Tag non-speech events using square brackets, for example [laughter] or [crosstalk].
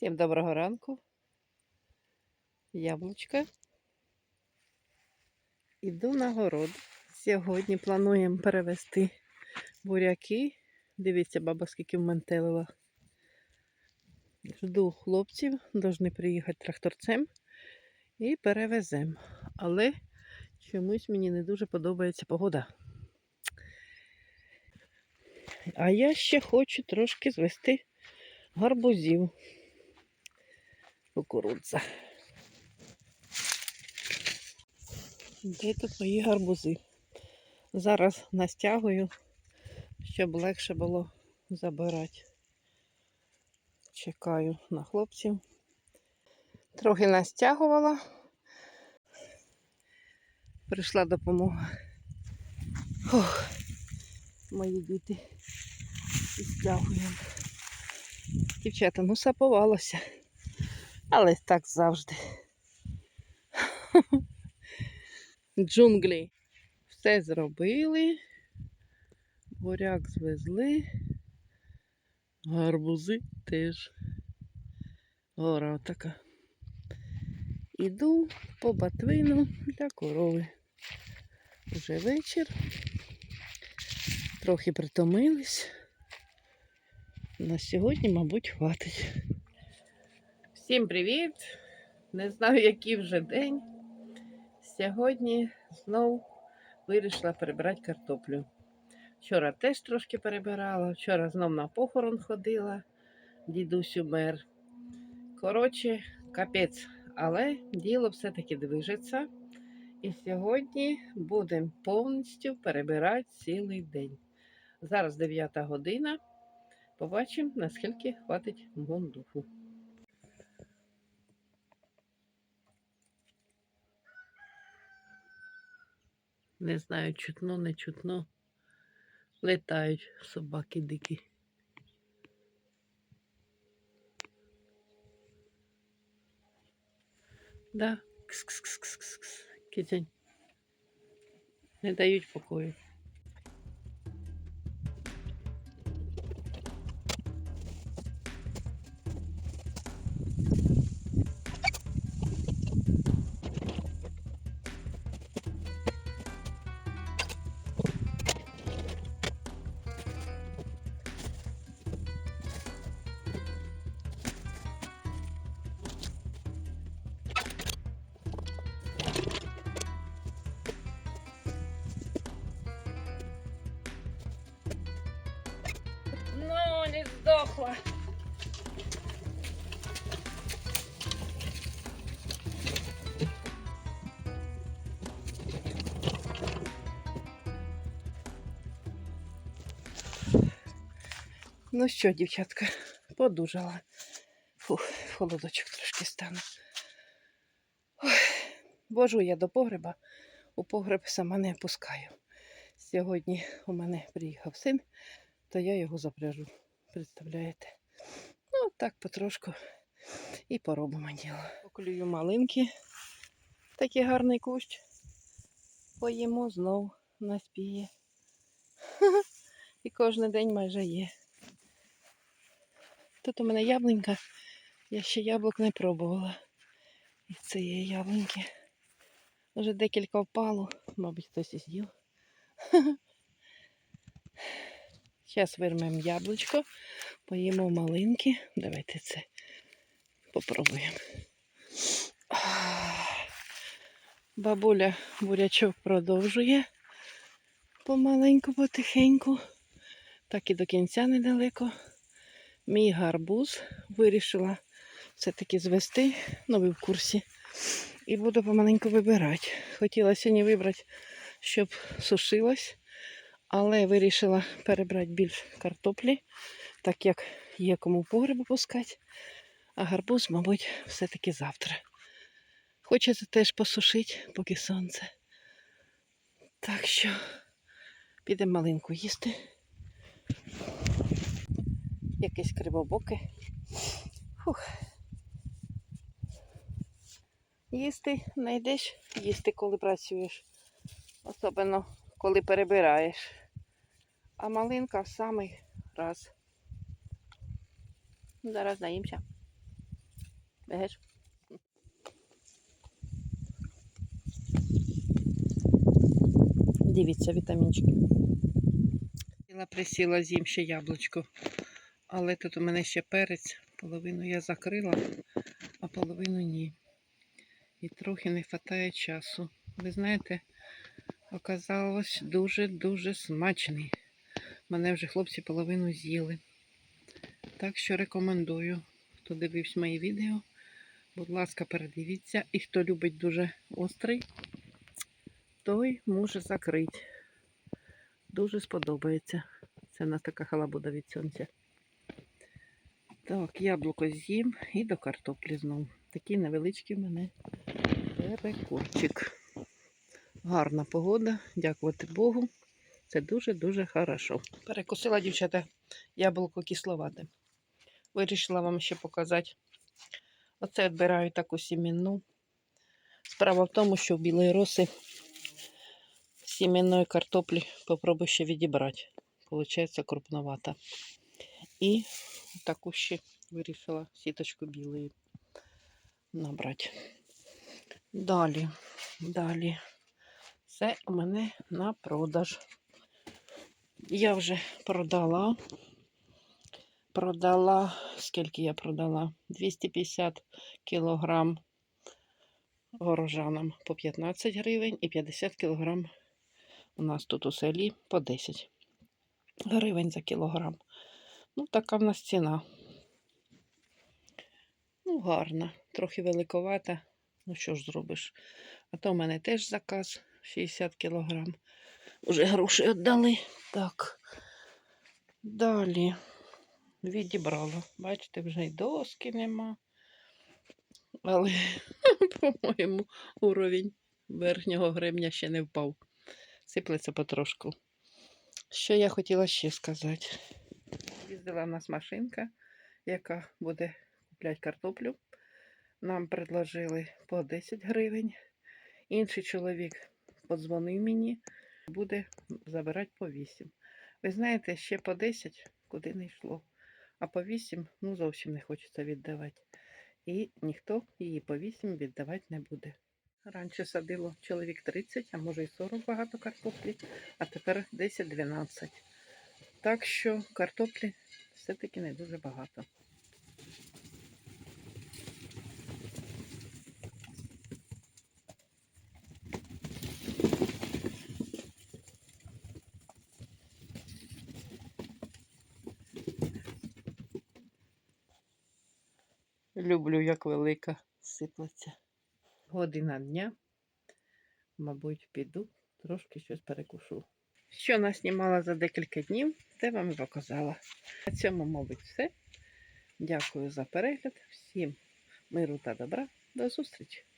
Всім доброго ранку. Яблучка. Іду на город. Сьогодні плануємо перевезти буряки. Дивіться, баба, скільки вментелила. Жду хлопців, повинні приїхати тракторцем і перевеземо. Але чомусь мені не дуже подобається погода. А я ще хочу трошки звести гарбузів. Кукурудза. Де тут мої гарбузи? Зараз настягую, щоб легше було забирати. Чекаю на хлопців. Трохи настягувала. Прийшла допомога. Ох, мої діти. І стягуємо. Дівчата, ну сапувалося. Але так завжди. Джунглі. Все зробили. Буряк звезли. Гарбузи теж. Гора така. Іду по батвину для корови. Уже вечір. Трохи притомились. На сьогодні, мабуть, хватить. Всім привіт! Не знаю, який вже день. Сьогодні знов вирішила перебирати картоплю. Вчора теж трошки перебирала, вчора знов на похорон ходила, дідусь умер. Коротше, капець, але діло все-таки движеться. І сьогодні будемо повністю перебирати цілий день. Зараз 9 година. Побачимо, наскільки хватить мого духу. Не знаю, чутно, не чутно. Летають собаки дикі. Да. Кс-кс-кс-кс-кс. Китянь. Не дають покою. Сдохла. Ну що, дівчатка, подужала. Фух, холодочок трошки стане. Ой, Вожу я до погреба, у погреб сама не пускаю. Сьогодні у мене приїхав син, то я його запряжу. Представляєте? Ну, так потрошку і поробимо діло. Поклюю малинки. Такий гарний кущ. Поїмо знов наспіє. [laughs] І кожен день майже є. Тут у мене яблунька. Я ще яблук не пробувала. І цієї яблуньки. Вже декілька впало, мабуть, хтось і з'їв. [laughs] Зараз вирмемо яблучко, поїмо малинки. Давайте це попробуємо. [sighs] Бабуля бурячок продовжує помаленьку, потихеньку. Так і до кінця недалеко. Мій гарбуз вирішила все-таки звести, ну ви в курсі. І буду помаленьку вибирати. Хотіла сьогодні вибрати, щоб сушилось, але вирішила перебрати більш картоплі, так як є кому в погребу пускати. А гарбуз, мабуть, все-таки завтра. Хочеться теж посушити, поки сонце. Так що підемо малинку їсти. Якесь кривобоке. Фух. Їсти знайдеш, їсти, коли працюєш. Особливо, коли перебираєш. А малинка в самий раз. Зараз наїмся. Бачиш? Дивіться, вітамінчики. Сіла присіла, з'їм ще яблучко. Але тут у мене ще перець. Половину я закрила, а половину ні. І трохи не вистачає часу. Ви знаєте, оказалось дуже-дуже смачний. Мене вже хлопці половину з'їли. Так що рекомендую, хто дивився мої відео. Будь ласка, передивіться. І хто любить дуже острий, той може закрити. Дуже сподобається. Це в нас така халабуда від сонця. Так, яблуко з'їм і до картоплі знов. Такий невеличкий в мене перекурчик. Гарна погода, дякувати Богу. Це дуже-дуже хорошо. Перекусила, дівчата, яблуко кисловате. Вирішила вам ще показати. Оце відбираю таку сімінну. Справа в тому, що в білої роси сімінної картоплі попробую ще відібрати. Получається крупновата. І таку ще вирішила сіточку білої набрати. Далі, далі. Це у мене на продаж. Я вже продала. Продала, скільки я продала? 250 кілограм горожанам по 15 гривень і 50 кілограм у нас тут у селі по 10 гривень за кілограм. Ну, така в нас ціна. Ну, гарна, трохи великовата. Ну, що ж зробиш? А то в мене теж заказ 60 кілограм. Уже гроші віддали. Так. Далі відібрала. Бачите, вже й доски нема. Але, [laughs] по-моєму, уровень верхнього гребня ще не впав. Сиплеться потрошку. Що я хотіла ще сказати? Їздила в нас машинка, яка буде купляти картоплю. Нам предложили по 10 гривень. Інший чоловік подзвонив мені, буде забирати по 8. Ви знаєте, ще по 10 куди не йшло. А по 8 ну зовсім не хочеться віддавати. І ніхто її по 8 віддавати не буде. Раніше садило чоловік 30, а може і 40 багато картоплі, а тепер 10-12. Так що картоплі все-таки не дуже багато. Люблю, як велика сиплеться. Година дня. Мабуть, піду, трошки щось перекушу. Що наснімала за декілька днів, те вам і показала. На цьому, мабуть, все. Дякую за перегляд. Всім миру та добра. До зустрічі!